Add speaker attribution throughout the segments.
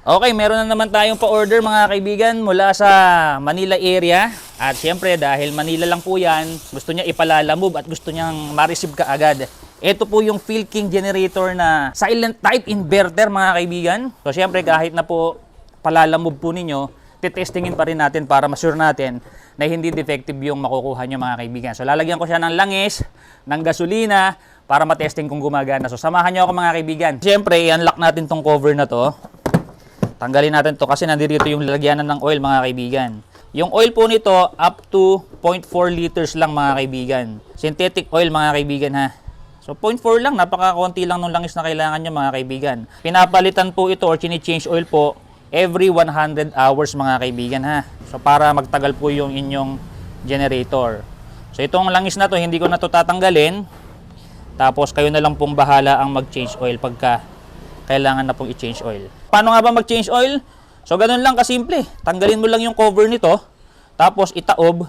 Speaker 1: Okay, meron na naman tayong pa-order mga kaibigan mula sa Manila area. At siyempre dahil Manila lang po yan, gusto niya ipalalamove at gusto niyang ma-receive ka agad. Ito po yung Phil King generator na silent type inverter mga kaibigan. So siyempre kahit na po palalamove po ninyo, titestingin pa rin natin para masure natin na hindi defective yung makukuha nyo mga kaibigan. So lalagyan ko siya ng langis, ng gasolina, para matesting kung gumagana. So samahan nyo ako mga kaibigan. Siyempre, i-unlock natin tong cover na to. Tanggalin natin to kasi nandito yung lalagyanan ng oil mga kaibigan. Yung oil po nito up to 0.4 liters lang mga kaibigan. Synthetic oil mga kaibigan ha. So 0.4 lang, napaka-konti lang nung langis na kailangan nyo mga kaibigan. Pinapalitan po ito or chini-change oil po every 100 hours mga kaibigan ha. So para magtagal po yung inyong generator. So itong langis na to hindi ko na to tatanggalin. Tapos kayo na lang pong bahala ang mag-change oil pagka kailangan na pong i-change oil. Paano nga ba mag-change oil? So ganun lang kasimple. Tanggalin mo lang yung cover nito, tapos itaob,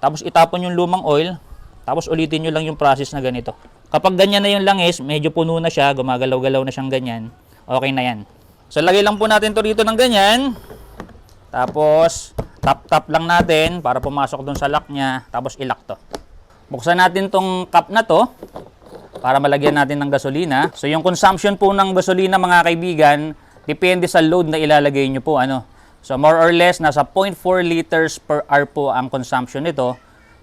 Speaker 1: tapos itapon yung lumang oil, tapos ulitin nyo lang yung process na ganito. Kapag ganyan na yung langis, medyo puno na siya, gumagalaw-galaw na siyang ganyan, okay na yan. So lagay lang po natin to rito ng ganyan. Tapos tap-tap lang natin para pumasok dun sa lock niya, tapos ilock to. Buksan natin tong cup na to para malagyan natin ng gasolina. So yung consumption po ng gasolina mga kaibigan, depende sa load na ilalagay nyo po. Ano. So more or less, nasa 0.4 liters per hour po ang consumption nito.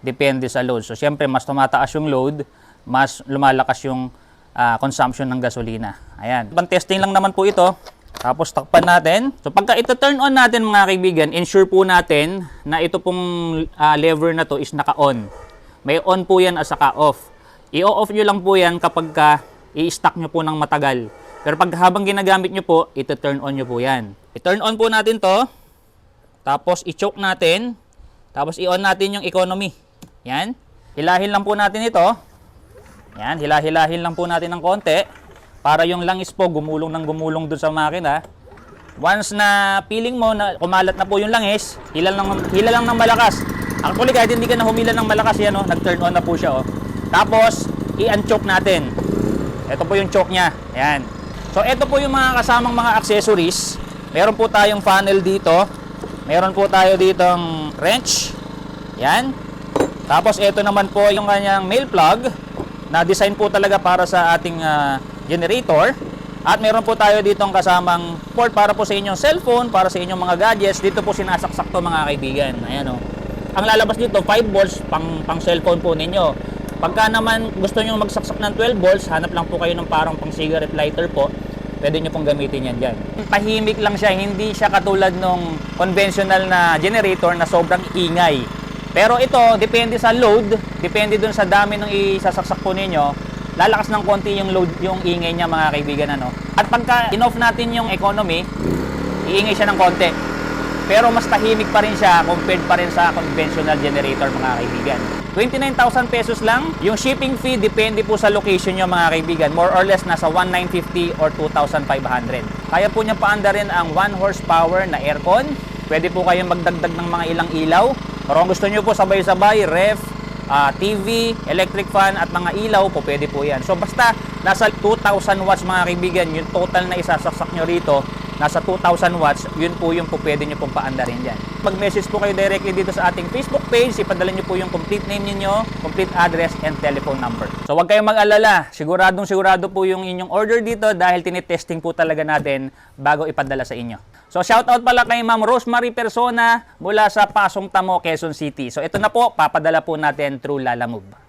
Speaker 1: Depende sa load. So syempre, mas tumataas yung load, mas lumalakas yung ah, consumption ng gasolina. Ayan. Pang-testing lang naman po ito. Tapos takpan natin. So pagka ito turn on natin mga kaibigan, ensure po natin na ito pong ah, lever na to is naka-on. May on po yan at saka off. I-off nyo lang po yan kapag ka i-stack nyo po ng matagal. Pero pag habang ginagamit nyo po, ito turn on nyo po yan. I-turn on po natin to. Tapos i-choke natin. Tapos i-on natin yung economy. Yan. Hilahin lang po natin ito. Yan, hila-hilahin lang po natin ng konti. Para yung langis po gumulong ng gumulong dun sa makina. Once na feeling mo na kumalat na po yung langis, hila lang, hila lang ng malakas. Actually, kahit hindi ka na humila ng malakas, yan, oh, nag-turn on na po siya. Oh. Tapos, i-unchoke natin. Ito po yung choke niya. Ayan. So, ito po yung mga kasamang mga accessories. Meron po tayong funnel dito. Meron po tayo ditong wrench. Yan. Tapos, ito naman po yung kanyang male plug na design po talaga para sa ating ah, generator. At meron po tayo ditong kasamang port para po sa inyong cellphone, para sa inyong mga gadgets. Dito po sinasaksak to mga kaibigan. Ayan o. Ang lalabas dito, 5 volts pang, pang cellphone po ninyo. Pagka naman gusto nyo magsaksak ng 12 volts, hanap lang po kayo ng parang pang cigarette lighter po. Pwede nyo pong gamitin yan dyan. Tahimik lang siya, hindi siya katulad nung conventional na generator na sobrang ingay. Pero ito, depende sa load, depende dun sa dami ng isasaksak po ninyo, lalakas ng konti yung load, yung ingay niya mga kaibigan ano. At pagka in-off natin yung economy, iingay siya ng konti. Pero mas tahimik pa rin siya compared pa rin sa conventional generator mga kaibigan. 29,000 pesos lang. Yung shipping fee depende po sa location nyo mga kaibigan. More or less nasa 1,950 or 2,500. Kaya po niya paanda rin ang 1 horsepower na aircon. Pwede po kayong magdagdag ng mga ilang ilaw. Pero kung gusto nyo po sabay-sabay, ref, ah, TV, electric fan at mga ilaw po pwede po yan. So basta nasa 2,000 watts mga kaibigan, yung total na isasaksak nyo rito, nasa 2,000 watts, yun po yung po pwede nyo pong paandarin dyan. Mag-message po kayo directly dito sa ating Facebook page, ipadala nyo po yung complete name ninyo, complete address, and telephone number. So huwag kayong mag-alala, siguradong sigurado po yung inyong order dito dahil tinitesting po talaga natin bago ipadala sa inyo. So shoutout pala kay Ma'am Rosemary Persona mula sa Pasong Tamo, Quezon City. So ito na po, papadala po natin through Lalamove.